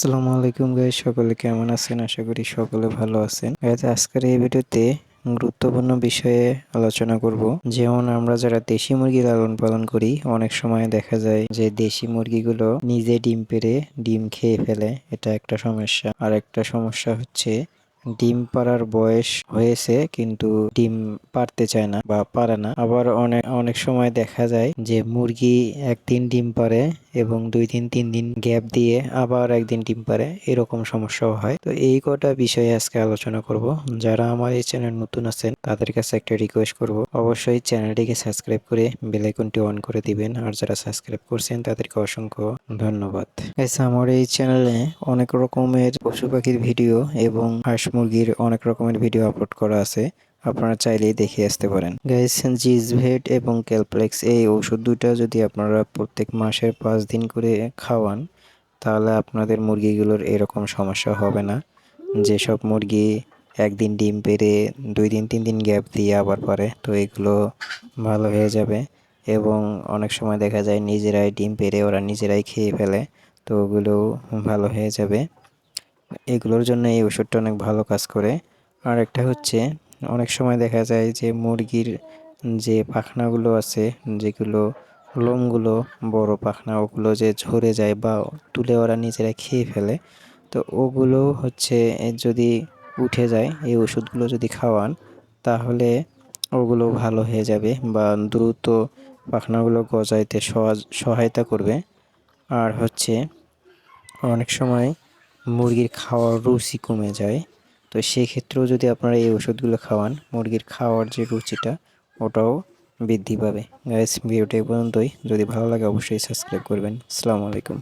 আসসালামু আলাইকুম গাইস সকলে কেমন আছেন? আশা করি সকলে ভালো আছেন। আজকের এই ভিডিওতে গুরুত্বপূর্ণ বিষয়ে আলোচনা করব। যেমন আমরা যারা দেশি মুরগি লালন পালন করি, অনেক সময় দেখা যায় যে দেশি মুরগিগুলো নিজে ডিম পেড়ে ডিম খেয়ে ফেলে। এটা একটা সমস্যা। আর একটা সমস্যা হচ্ছে ডিম পাড়ার বয়স হয়েছে, কিন্তু ডিম পারতে চায় না বা পারে না। আবার অনেক অনেক সময় দেখা যায় যে মুরগি একদিন ডিম পারে এবং দুই দিন, তিন দিন গ্যাপ দিয়ে আবার একদিন ডিম পারে এরকম সমস্যাও হয়। তো এই কটা বিষয়ে আজকে আলোচনা করব। যারা আমার এই চ্যানেল নতুন আছেন, তাদের কাছে একটা রিকোয়েস্ট করব। অবশ্যই চ্যানেলটিকে সাবস্ক্রাইব করে বেল আইকনটি অন করে দিবেন। আর যারা সাবস্ক্রাইব করছেন, তাদেরকে অসংখ্য ধন্যবাদ। আমার এই চ্যানেলে অনেক রকমের পশু পাখির ভিডিও এবং হাঁস মুরগির অনেক রকমের ভিডিও আপলোড করা আছে। আপনারা চাইলেই দেখে আসতে পারেন। গাইস জিজভেট এবং ক্যালপ্লেক্স এই ওষুধ দুইটা যদি আপনারা প্রত্যেক মাসের পাঁচ দিন করে খাওয়ান, তাহলে আপনাদের মুরগিগুলোর এরকম সমস্যা হবে না। যেসব মুরগি একদিন ডিম পেরে দুই দিন, তিন দিন গ্যাপ দিয়ে আবার পারে, তো এগুলো ভালো হয়ে যাবে। এবং অনেক সময় দেখা যায় নিজেরাই ডিম পেরে ওরা নিজেরাই খেয়ে ফেলে, তো ওগুলো ভালো হয়ে যাবে। এগুলোর জন্য এই ওষুধটা অনেক ভালো কাজ করে। আর একটা হচ্ছে অনেক সময় দেখা যায় যে মুরগির যে পাখনাগুলো আছে, যেগুলো লোমগুলো, বড় পাখনা, ওগুলো যে ঝরে যায় বা তুলে ওরা নিজেরা খেয়ে ফেলে, তো ওগুলো হচ্ছে যদি উঠে যায়, এই ওষুধগুলো যদি খাওয়ান, তাহলে ওগুলো ভালো হয়ে যাবে বা দ্রুত পাখনাগুলো গজাইতে সহায়তা করবে। আর হচ্ছে অনেক সময় মুরগির খাওয়ার রুচি কমে যায়। তো সেই ক্ষেত্রেও যদি আপনারা এই ওষুধগুলো খাওয়ান, মুরগির খাওয়ার যে রুচিটা, ওটাও বৃদ্ধি পাবে। গাইস ভিডিওটা পর্যন্তই। যদি ভালো লাগে অবশ্যই সাবস্ক্রাইব করবেন। আসসালামু আলাইকুম।